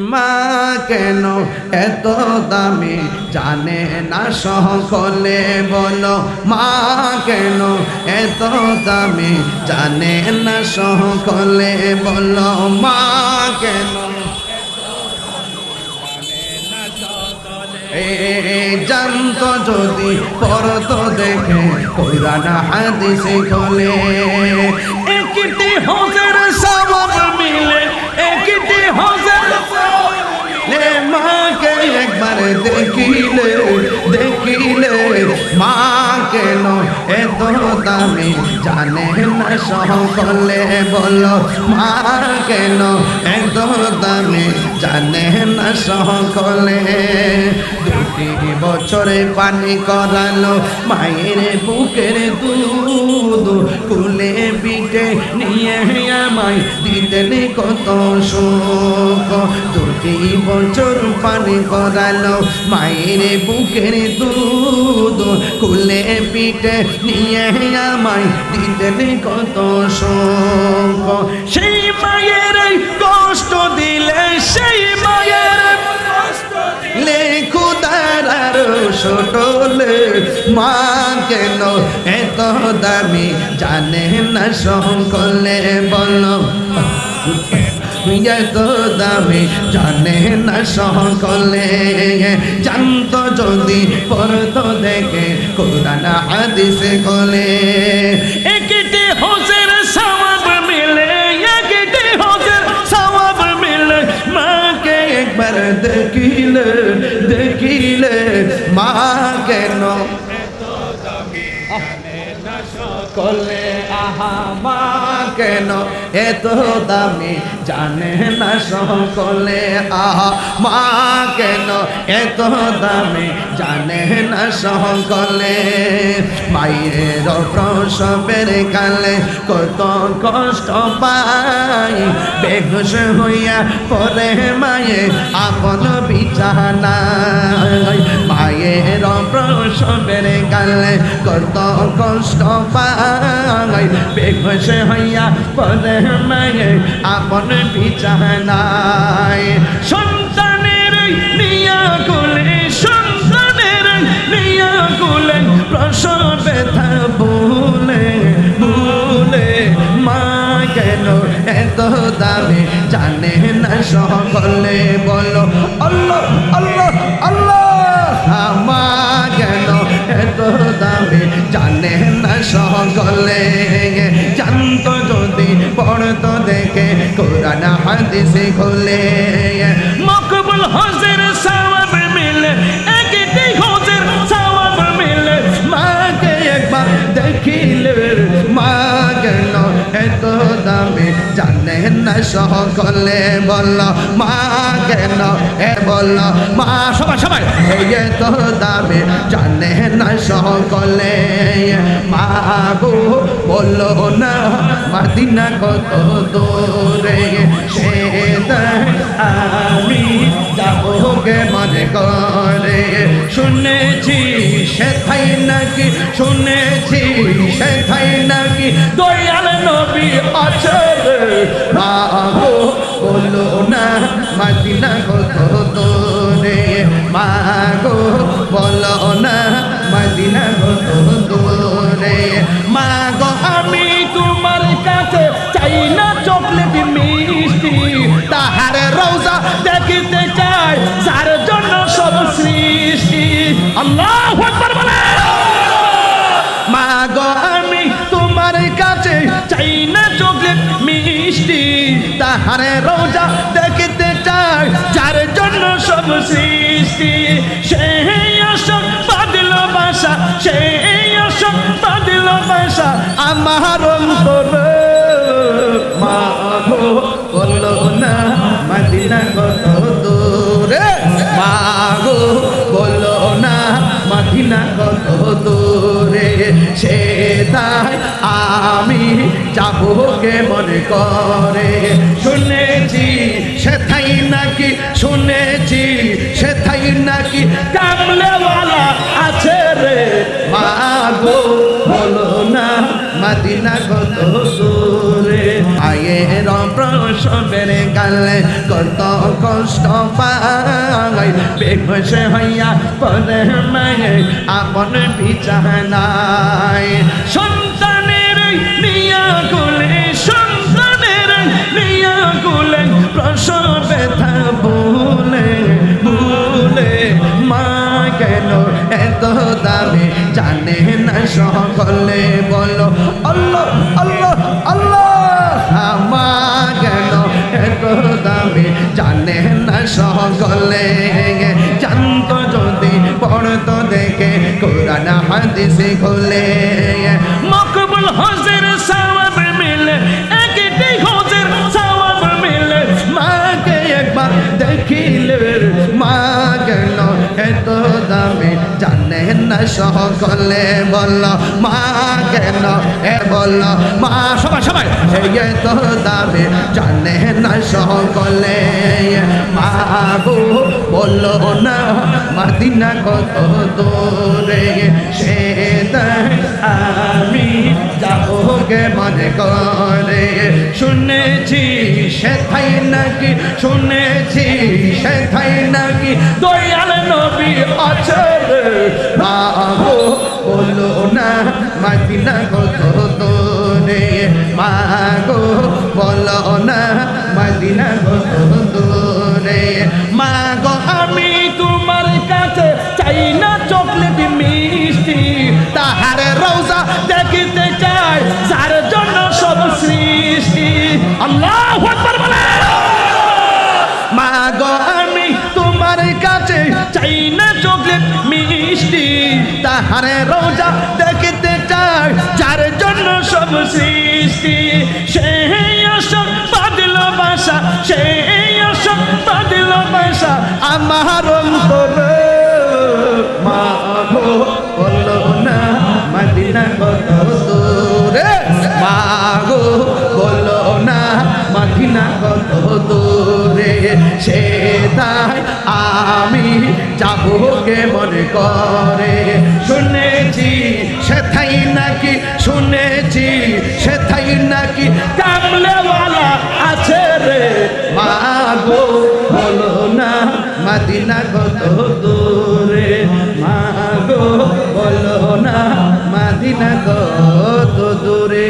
মা কেন এত দামি? জানে না সকলে বলো, মা কেন এত দামি? জানে না সকলে বলো, মা কেন? জানত যদি পরত দেখে কইরা না হাদিসে খোলে দেখিলে দেখিলে, মা কেন এত দামি? জানে না সকলে বলো, মা কেন এত দামি? জানে না সকলে। দুটি বছরে পানি করালো মায়ের বুকের দুধ কুলে পিঠে নিয়ে আমায় দিতেন কত সুখ। দুটি বছর পানি করালো মায়ের বুকের দুধ। কুলে পিঠে নিয়ে আমায় দিতেন কত সুখ। সেই মায়ের কষ্ট দিলে, সেই মায়ের লে খুদার ছোটলে, মা কেন এত দামি? জানে না সকলে বলো। এত দামি, জানে না সকলে জানত যদি পরত দেখে, কোরআন হাদিসে খোলে একটি হোসের দেখিলে দেখিলে মা কেন? কলে আহা মা কেন? এত দামি জানে না সকলে, আহা, মা কেন এত দামে? জানে না সকলে, মায়ের প্রসবের কালে কত কষ্ট পাই। বেঘুষ হইয়া পরে মায়ে আপন বিছানায়। মায়ের প্রসবের কালে কত কষ্ট পাই। বেঘুষ হইয়া পরে মায়ে আপন বিছানায় সন্তানের নিয়া কোলে, সন্তানের নিয়া কোলে, প্রসব ব্যথা ভুলে ভুলে, মা কেন এত দামে জানে না সকলে? বলো, আল্লাহ আল্লাহ আল্লাহ, মা কেন এত দামে জানে না সকলে? পড়তো দেখে কোরআন হাদিসে খোলে মকবুল হজের সওয়াব মিলে একটি হজের সওয়াব মিলে। মাকে একবার দেখিলে মা কেন এত দামে জানে না সকলে বল মা কেন এ বল মা সবাই সবাই। এত দামে জানে না সকলে মা গো বলো না। মাদিনা কত দূরে সে আমি যাব মনে করে। শুনেছি সেথাই নাকি, শুনেছি সেথাই নাকি দয়াল নবী রে মাগো বলো না, মাদিনা কত দূরে? মাগো তাহারে রোজা দেখিতে চাই, যার জন্য সব সৃষ্টি। সেই আসক বাদিল বাসা, সেই আসক বাদিল বাসা। আমার অন্তরে মা বলো না, মাদিনা কত দূরে? মা না, মাদিনা কত দূরে? যাব কে মনে করে। শুনেছি, সেথাই নাকি, শুনেছি, সেথাই নাকি কামলেওয়ালা আছে রে। মা গো, বলো না, মাদিনা কত দূরে। আয়ের প্রসবের গালে কত কষ্ট পাই বেঘস হইয়া পরে মায়ে আপন বিছানায় সন্তানের নিয়া গুলে সন্তানের নিয়া গুলে প্রসব ব্যথা বলে বলে মা কেন এত দামে? জানে না সকলে বলো, আল্লাহ আল্লাহ আল্লাহ। মা কেন এত দামে? জানে না সকলে জানতো যদি পড়তো দেখে, কোরআন হাদিসে খোলে মকবুল হজের সওয়াব মিলে, একটি হজের সওয়াব মিলে। মাকে একবার দেখিলে, মা গেল এত দামে জানে না সকলে বলল, মা কেন এ বলল, মা, সবাই সবাই। এত দামে জানে না সকলে। মা গো বলল না মাদিনা কত দূরে সে আমি যাব গে মনে করে। শুনেছি সে থাই নাকি, শুনেছি সে থাই নাকি। দয়াল নবী। মা গো বলো না মাদিনা কত দূরে। মা গো বলো না মাদিনা কত দূরে। গো আমি তোমার কাছে চাই না চকলেট মিষ্টি। তাহারে রোজা দেখতে চাই, যার জন্য সব সৃষ্টি। সে বাদল বাসা সে বাসা, আমার যাব মনে করে, শুনেছি, সেথাই নাকি, শুনেছি, সেথাই নাকি কামলেওয়ালা আছে রে। মা গো বলো না, মাদিনা কত দূরে? মা গো বলো না, মাদিনা কত দূরে?